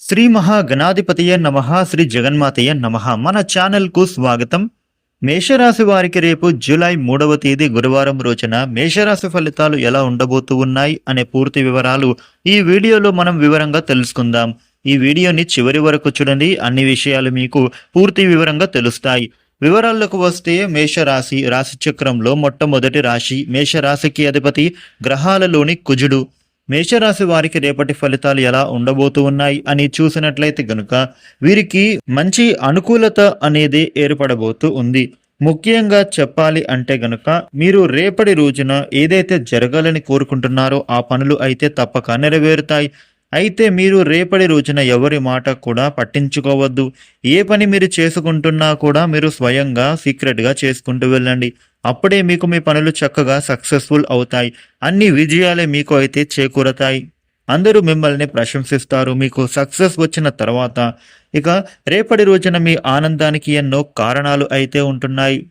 శ్రీ మహాగణాధిపతియ నమ శ్రీ జగన్మాతయ నమ. మన ఛానల్కు స్వాగతం. మేషరాశి వారికి రేపు జూలై మూడవ తేదీ గురువారం రోజున మేషరాశి ఫలితాలు ఎలా ఉండబోతూ ఉన్నాయి అనే పూర్తి వివరాలు ఈ వీడియోలో మనం వివరంగా తెలుసుకుందాం. ఈ వీడియోని చివరి వరకు చూడండి అన్ని విషయాలు మీకు పూర్తి వివరంగా తెలుస్తాయి. వివరాల్లోకి వస్తే మేషరాశి రాశి చక్రంలో మొట్టమొదటి రాశి మేషరాశికి అధిపతి గ్రహాలలోని కుజుడు. మేషరాశి వారికి రేపటి ఫలితాలు ఎలా ఉండబోతు ఉన్నాయి అని చూసినట్లయితే గనుక వీరికి మంచి అనుకూలత అనేది ఏర్పడబోతూ ఉంది. ముఖ్యంగా చెప్పాలి అంటే గనుక మీరు రేపటి రోజున ఏదైతే జరగాలని కోరుకుంటున్నారో ఆ పనులు అయితే తప్పక నెరవేరుతాయి. అయితే మీరు రేపటి రోజున ఎవరి మాట కూడా పట్టించుకోవద్దు. ఏ పని మీరు చేసుకుంటున్నా కూడా మీరు స్వయంగా సీక్రెట్గా చేసుకుంటూ వెళ్ళండి. అప్పుడే మీకు మీ పనులు చక్కగా సక్సెస్ఫుల్ అవుతాయి. అన్ని విజయాలే మీకు అయితే చేకూరతాయి. అందరూ మిమ్మల్ని ప్రశంసిస్తారు. మీకు సక్సెస్ వచ్చిన తర్వాత ఇక రేపటి రోజున మీ ఆనందానికి ఎన్నో కారణాలు అయితే ఉంటున్నాయి.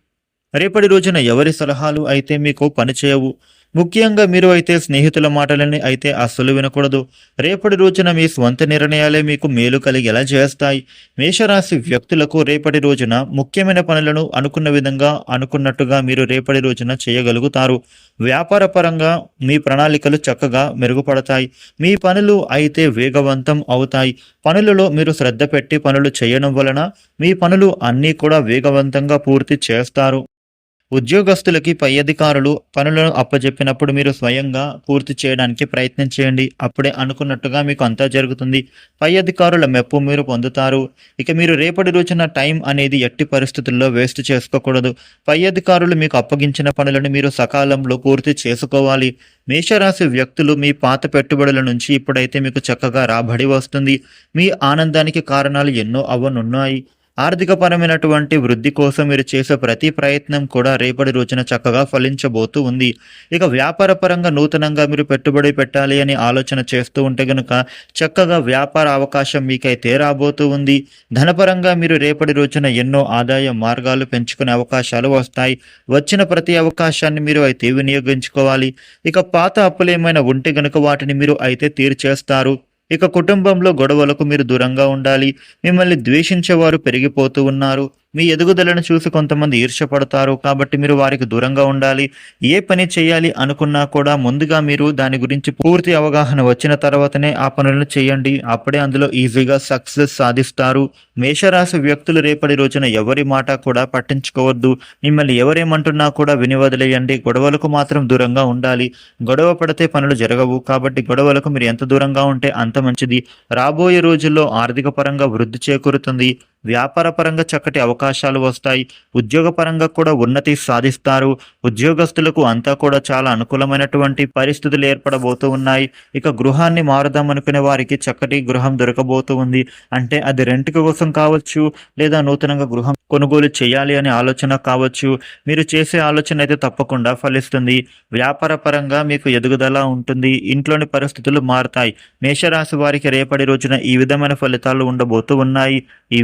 రేపటి రోజున ఎవరి సలహాలు అయితే మీకు పనిచేయవు? ముఖ్యంగా మీరు అయితే స్నేహితుల మాటలని అయితే అస్సలు వినకూడదు. రేపటి రోజున మీ స్వంత నిర్ణయాలే మీకు మేలు కలిగేలా చేస్తాయి? మేషరాశి వ్యక్తులకు రేపటి రోజున ముఖ్యమైన పనులను అనుకున్న విధంగా అనుకున్నట్టుగా మీరు రేపటి రోజున చేయగలుగుతారు. వ్యాపార పరంగా మీ ప్రణాళికలు చక్కగా మెరుగుపడతాయి. మీ పనులు అయితే వేగవంతం అవుతాయి. పనులలో మీరు శ్రద్ధ పెట్టి పనులు చేయడం వలన మీ పనులు అన్నీ కూడా వేగవంతంగా పూర్తి చేస్తారు. ఉద్యోగస్తులకి పై అధికారులు పనులను అప్పజెప్పినప్పుడు మీరు స్వయంగా పూర్తి చేయడానికి ప్రయత్నం చేయండి. అప్పుడే అనుకున్నట్టుగా మీకు అంతా జరుగుతుంది. పై అధికారుల మెప్పు మీరు పొందుతారు. ఇక మీరు రేపటి రోజున టైం అనేది ఎట్టి పరిస్థితుల్లో వేస్ట్ చేసుకోకూడదు. పై అధికారులు మీకు అప్పగించిన పనులను మీరు సకాలంలో పూర్తి చేసుకోవాలి. మేషరాశి వ్యక్తులు మీ పాత పెట్టుబడుల నుంచి ఇప్పుడైతే మీకు చక్కగా రాబడి వస్తుంది. మీ ఆనందానికి కారణాలు ఎన్నో అవ్వనున్నాయి ఆర్థికపరమైనటువంటి వృద్ధి కోసం మీరు చేసే ప్రతి ప్రయత్నం కూడా రేపటి రోజున చక్కగా ఫలించబోతూ ఉంది. ఇక వ్యాపార పరంగా నూతనంగా మీరు పెట్టుబడి పెట్టాలి అని ఆలోచన చేస్తూ ఉంటే గనుక చక్కగా వ్యాపార అవకాశం మీకైతే రాబోతూ ఉంది. ధనపరంగా మీరు రేపటి రోజున ఎన్నో ఆదాయ మార్గాలు పెంచుకునే అవకాశాలు వస్తాయి. వచ్చిన ప్రతి అవకాశాన్ని మీరు అయితే వినియోగించుకోవాలి. ఇక పాత అప్పులు ఏమైనా ఉంటే గనుక వాటిని మీరు అయితే తీర్చేస్తారు. ఇక కుటుంబంలో గొడవలకు మీరు దూరంగా ఉండాలి. మిమ్మల్ని ద్వేషించేవారు పెరిగిపోతూ ఉన్నారు. మీ ఎదుగుదలను చూసి కొంతమంది ఈర్ష్యపడతారు. కాబట్టి మీరు వారికి దూరంగా ఉండాలి. ఏ పని చేయాలి అనుకున్నా కూడా ముందుగా మీరు దాని గురించి పూర్తి అవగాహన వచ్చిన తర్వాతనే ఆ పనులను చేయండి. అప్పుడే అందులో ఈజీగా సక్సెస్ సాధిస్తారు. మేషరాశి వ్యక్తులు రేపటి రోజున ఎవరి మాట కూడా పట్టించుకోవద్దు. మిమ్మల్ని ఎవరేమంటున్నా కూడా విని వదిలేయండి. గొడవలకు మాత్రం దూరంగా ఉండాలి. గొడవ పడితే పనులు జరగవు. కాబట్టి గొడవలకు మీరు ఎంత దూరంగా ఉంటే అంత మంచిది. రాబోయే రోజుల్లో ఆర్థిక పరంగా వృద్ధి చేకూరుతుంది. వ్యాపారపరంగా చక్కటి అవకాశాలు వస్తాయి. ఉద్యోగపరంగా కూడా ఉన్నతి సాధిస్తారు. ఉద్యోగస్తులకు అంతా కూడా చాలా అనుకూలమైనటువంటి పరిస్థితులు ఏర్పడబోతూ ఉన్నాయి. ఇక గృహాన్ని మారుదాం అనుకునే వారికి చక్కటి గృహం దొరకబోతూ ఉంది. అంటే అది రెంట్ కోసం కావచ్చు లేదా నూతనంగా గృహం కొనుగోలు చేయాలి అనే ఆలోచన కావచ్చు. మీరు చేసే ఆలోచన అయితే తప్పకుండా ఫలిస్తుంది. వ్యాపార పరంగా మీకు ఎదుగుదల ఉంటుంది. ఇంట్లోని పరిస్థితులు మారుతాయి. మేషరాశి వారికి రేపటి రోజున ఈ విధమైన ఫలితాలు ఉండబోతూ ఉన్నాయి. ఈ